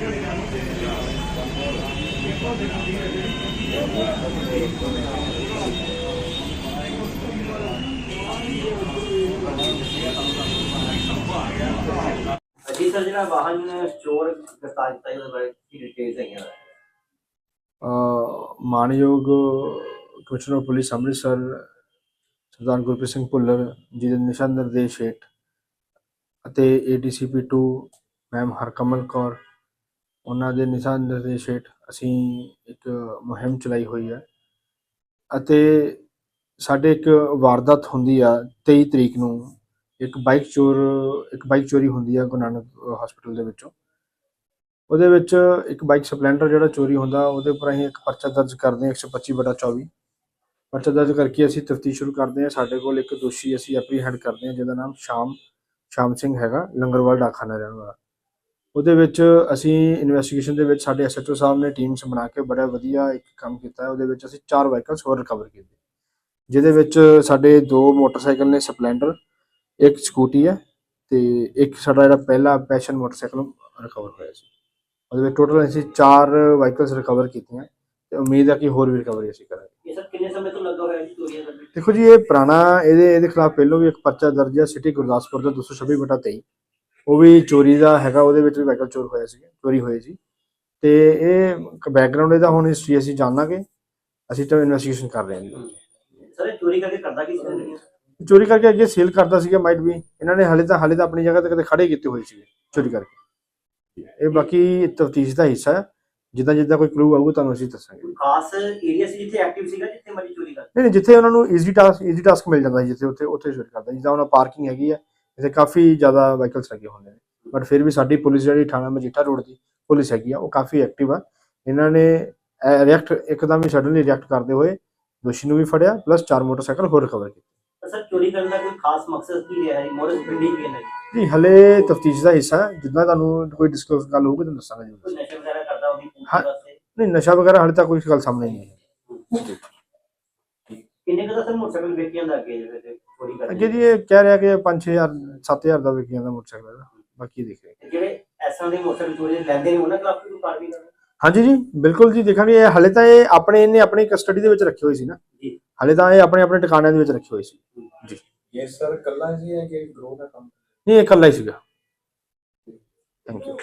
ਜੀ ਮਾਨਯੋਗ commissioner police Amritsar Sardar Gurpreet Singh Bhullar ji ਦੇ ਨਿਸ਼ਾਨ ਨਿਰਦੇਸ਼ ਹੇਠ ਅਤੇ ਏਡੀਸੀਪੀ 2 ਮੈਮ ਹਰਕਮਲ ਕੌਰ ਉਹਨਾਂ ਦੇ ਨਿਸ਼ਾ ਨਿਰਦੇਸ਼ ਹੇਠ ਅਸੀਂ ਇੱਕ ਮੁਹਿੰਮ ਚਲਾਈ ਹੋਈ ਹੈ ਅਤੇ ਸਾਡੇ ਇੱਕ ਵਾਰਦਾਤ ਹੁੰਦੀ ਆ 23 ਤਰੀਕ ਨੂੰ, ਇੱਕ ਬਾਈਕ ਚੋਰ, ਇੱਕ ਬਾਈਕ ਚੋਰੀ ਹੁੰਦੀ ਆ ਗੁਰੂ ਨਾਨਕ ਹਸਪੀਟਲ ਦੇ ਵਿੱਚੋਂ। ਉਹਦੇ ਵਿੱਚ ਇੱਕ ਬਾਈਕ ਸਪਲੈਂਡਰ ਜਿਹੜਾ ਚੋਰੀ ਹੁੰਦਾ, ਉਹਦੇ ਉੱਪਰ ਅਸੀਂ ਇੱਕ ਪਰਚਾ ਦਰਜ ਕਰਦੇ ਹਾਂ 125 ਬਟਾ 24 ਪਰਚਾ ਦਰਜ ਕਰਕੇ ਅਸੀਂ ਤਫਤੀਸ਼ ਸ਼ੁਰੂ ਕਰਦੇ ਹਾਂ। ਸਾਡੇ ਕੋਲ ਇੱਕ ਦੋਸ਼ੀ ਅਸੀਂ ਐਪਰੀਹੈਂਡ ਕਰਦੇ ਹਾਂ, ਜਿਹਦਾ ਨਾਮ ਸ਼ਾਮ ਸ਼ਾਮ ਸਿੰਘ ਹੈਗਾ, ਲੰਗਰਵਾਲ ਡਾਖਾਨਾ ਰਹਿਣ ਵਾਲਾ। ਉਹਦੇ ਵਿੱਚ ਅਸੀਂ ਇਨਵੈਸਟੀਗੇਸ਼ਨ ਦੇ ਵਿੱਚ ਸਾਡੇ ਐਸਐਚਓ ਸਾਹਿਬ ਨੇ ਟੀਮਸ ਬਣਾ ਕੇ ਬੜਾ ਵਧੀਆ ਇੱਕ ਕੰਮ ਕੀਤਾ ਹੈ। ਉਹਦੇ ਵਿੱਚ ਅਸੀਂ ਚਾਰ ਵਾਹੀਕਲਸ ਹੋਰ ਰਿਕਵਰ ਕੀਤੇ। ਜਿਹਦੇ ਵਿੱਚ ਸਾਡੇ ਦੋ ਮੋਟਰਸਾਈਕਲ ਨੇ ਸਪਲੈਂਡਰ ਇੱਕ ਸਕੂਟੀ ਹੈ ਤੇ ਇੱਕ ਸਾਡਾ ਜਿਹੜਾ ਪਹਿਲਾ ਪੈਸ਼ਨ ਮੋਟਰਸਾਈਕਲ ਰਿਕਵਰ ਹੋਇਆ ਸੀ। ਉਹਦੇ ਵਿੱਚ ਟੋਟਲ ਅਸੀਂ ਚਾਰ ਵਾਹੀਕਲਸ ਰਿਕਵਰ ਕੀਤੀਆਂ ਤੇ ਉਮੀਦ ਹੈ ਕਿ ਹੋਰ ਵੀ ਰਿਕਵਰੀ ਅਸੀਂ ਕਰਾਂਗੇ। ਇਹ ਸਰ ਕਿੰਨੇ ਸਮੇਂ ਤੋਂ ਲੱਗਾ ਹੋਇਆ ਜੀ ਚੋਰੀਆਂ ਦਾ? ਦੇਖੋ ਜੀ ਇਹ ਪੁਰਾਣਾ ਇਹਦੇ ਇਹਦੇ ਖਿਲਾਫ ਪਹਿਲਾਂ ਵੀ ਇੱਕ ਪਰਚਾ ਦਰਜ ਹੈ। ਸਿਟੀ ਗੁਰਦਾਸਪੁਰ ਦਾ 226 ਬਟਾ 23 ਉਹ ਵੀ ਚੋਰੀ ਦਾ ਹੈਗਾ ਉਹਦੇ ਵਿੱਚ ਵੀ ਵਾਹੀਕਲ ਚੋਰ ਹੋਇਆ ਸੀ ਚੋਰੀ ਹੋਈ ਸੀ। ਤੇ ਇਹ ਬੈਕਗ੍ਰਾਉਂਡ ਇਹਦਾ ਹੁਣ ਹਿਸਟਰੀ ਅਸੀਂ ਜਾਣਾਂਗੇ ਅਸੀਂ ਤਾਂ ਇਨਵੈਸਟੀਗੇਸ਼ਨ ਕਰ ਰਹੇ ਹਾਂ। ਸਰ ਇਹ ਚੋਰੀ ਕਰਕੇ ਕਰਦਾ ਕੀ ਸੀ ਚੋਰੀ ਕਰਕੇ ਅੱਗੇ ਸੇਲ ਕਰਦਾ ਸੀਗਾ ਮਾਈਟ ਵੀ ਇਹਨਾਂ ਨੇ ਹਾਲੇ ਤਾਂ ਹਾਲੇ ਤਾਂ ਆਪਣੀ ਜਗ੍ਹਾ ਤੇ ਕਦੇ ਖੜੇ ਕੀਤੇ ਹੋਏ ਸੀਗੇ ਚੋਰੀ ਕਰਕੇ। ਇਹ ਬਾਕੀ ਤਫਤੀਸ਼ ਦਾ ਹਿੱਸਾ ਹੈ। ਜਿੱਦਾਂ ਜਿੱਦਾਂ ਕੋਈ ਕਲੂ ਆਊਗਾ ਤੁਹਾਨੂੰ ਅਸੀਂ ਦੱਸਾਂਗੇ। ਖਾਸ ਏਰੀਆ ਸੀ ਜਿੱਥੇ ਐਕਟਿਵ ਸੀਗਾ ਜਿੱਥੇ ਮਰਜ਼ੀ ਚੋਰੀ ਕਰ ਨਹੀਂ ਨਹੀਂ ਜਿੱਥੇ ਉਹਨਾਂ ਨੂੰ ਈਜ਼ੀ ਟਾਸਕ ਈਜ਼ੀ ਟਾਸਕ ਮਿਲ ਜਾਂਦਾ ਸੀ ਜਿੱਥੇ ਉੱਥੇ ਉੱਥੇ ਚੋਰੀ ਕਰਦਾ ਜਿੱਦਾਂ ਉਹਨਾਂ ਪਾਰਕਿੰਗ ਹੈਗੀ ਹੈ ਇੱਥੇ ਕਾਫੀ ਜ਼ਿਆਦਾ ਵਾਹੀਕਲਸ ਲੱਗੇ ਹੁੰਦੇ ਨੇ। ਬਟ ਫਿਰ ਵੀ ਸਾਡੀ ਪੁਲਿਸ ਜਿਹੜੀ ਥਾਣਾ ਮਜੀਠਾ ਰੋਡ ਦੀ ਪੁਲਿਸ ਹੈਗੀ ਆ ਉਹ ਕਾਫੀ ਐਕਟਿਵ ਆ। ਇਹਨਾਂ ਨੇ ਰਿਐਕਟ ਇੱਕਦਮ ਹੀ ਸਡਨਲੀ ਰਿਐਕਟ ਕਰਦੇ ਹੋਏ ਦੋਸ਼ੀ ਨੂੰ ਵੀ ਫੜਿਆ ਪਲੱਸ ਚਾਰ ਮੋਟਰਸਾਈਕਲ ਹੋਰ ਰਿਕਵਰ ਕੀਤੇ। ਤਾਂ ਸਰ ਚੋਰੀ ਕਰਨ ਦਾ ਕੋਈ ਖਾਸ ਮਕਸਦ ਕੀ ਹੈ? ਜੀ ਮੋਰਸ ਬਿਲਡਿੰਗ ਕੀ ਹੈ? ਜੀ ਹਲੇ ਤਫਤੀਸ਼ ਦਾ ਹਿੱਸਾ ਹੈ। ਜਿੱਦਾਂ ਤੁਹਾਨੂੰ ਕੋਈ ਡਿਸਕਲੋਜ਼ ਗੱਲ ਹੋਊਗੀ ਤੁਹਾਨੂੰ ਦੱਸਾਂਗੇ ਜੀ ਨਸ਼ਾ ਵਗੈਰਾ ਕਰਦਾ ਉਹਦੀ ਹਾਂ। ਵਾਸਤੇ? ਨਹੀਂ ਨਸ਼ਾ ਵਗੈਰਾ ਹਲੇ ਤੱਕ ਕੋਈ ਗੱਲ ਸਾਹਮਣੇ ਨਹੀਂ ਹੈ ਕਿੰਨੇ ਕੁ ਦਾ ਸਰ ਮੋਟਰਸਾਈਕਲ ਵੇਚਿਆਂ ਦਾ ਅੱਗੇ? ਜਿਹੜੇ ਕਰਦੇ ਅੱਗੇ ਜੀ ਇਹ ਕਹਿ ਰਿਹਾ ਕਿ 5-6000 7000 ਦਾ ਵਿਕਿਆ ਦਾ ਮੋਟਰਸਾਈਕਲ ਦਾ ਬਾਕੀ ਦੇਖ ਰਹੇ। ਜਿਹੜੇ ਐਸਾਂ ਦੇ ਮੋਟਰਸਾਈਕਲ ਚੋਰੀ ਦੇ ਲੈਂਦੇ ਨੇ ਉਹਨਾਂ ਖਿਲਾਫ ਵੀ ਕਾਰਵਾਈ ਕਰਨੀ ਹਾਂਜੀ ਜੀ ਬਿਲਕੁਲ ਜੀ ਦੇਖਾਂਗੇ ਇਹ ਹਲੇ ਤਾਂ ਇਹ ਆਪਣੇ ਇਹਨੇ ਆਪਣੀ ਕਸਟਡੀ ਦੇ ਵਿੱਚ ਰੱਖੀ ਹੋਈ ਸੀ ਨਾ। ਜੀ। ਹਲੇ ਤਾਂ ਇਹ ਆਪਣੇ ਆਪਣੇ ਟਿਕਾਣਿਆਂ ਦੇ ਵਿੱਚ ਰੱਖੀ ਹੋਈ ਸੀ। ਜੀ। ਇਹ ਸਰ ਕੱਲਾ ਜੀ ਹੈ ਕਿ ਗਰੋਹ ਦਾ ਕੰਮ? ਨਹੀਂ ਇਹ ਇਕੱਲਾ ਹੀ ਸੀਗਾ। Thank you